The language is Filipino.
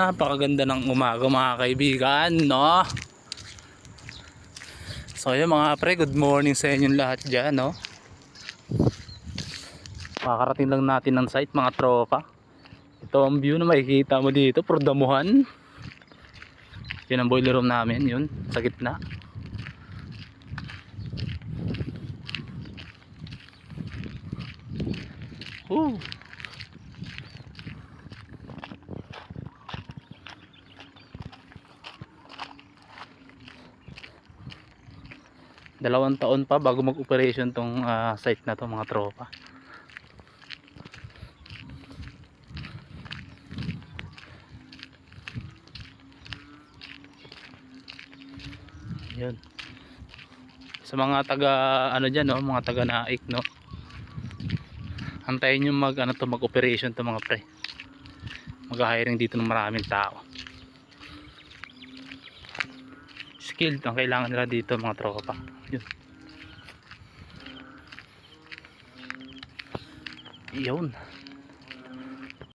Napakaganda ng umaga mga kaibigan, no? So yun mga pre, good morning sa inyong lahat dyan, no? Makakarating lang natin ng site mga tropa. Ito ang view na makikita mo dito, Pordamuhan. Yun ang boiler room namin, yun, sa gitna. Woo! Dalawang taon pa bago mag-operation tong ah, site na to mga tropa. Yun. Sa mga taga ano dyan no? Mga taga naik no? Antayin nyo mag ano to mag operation to mga pre. Mag hiring dito ng maraming tao skilled ang kailangan nila dito mga tropa yun. Yun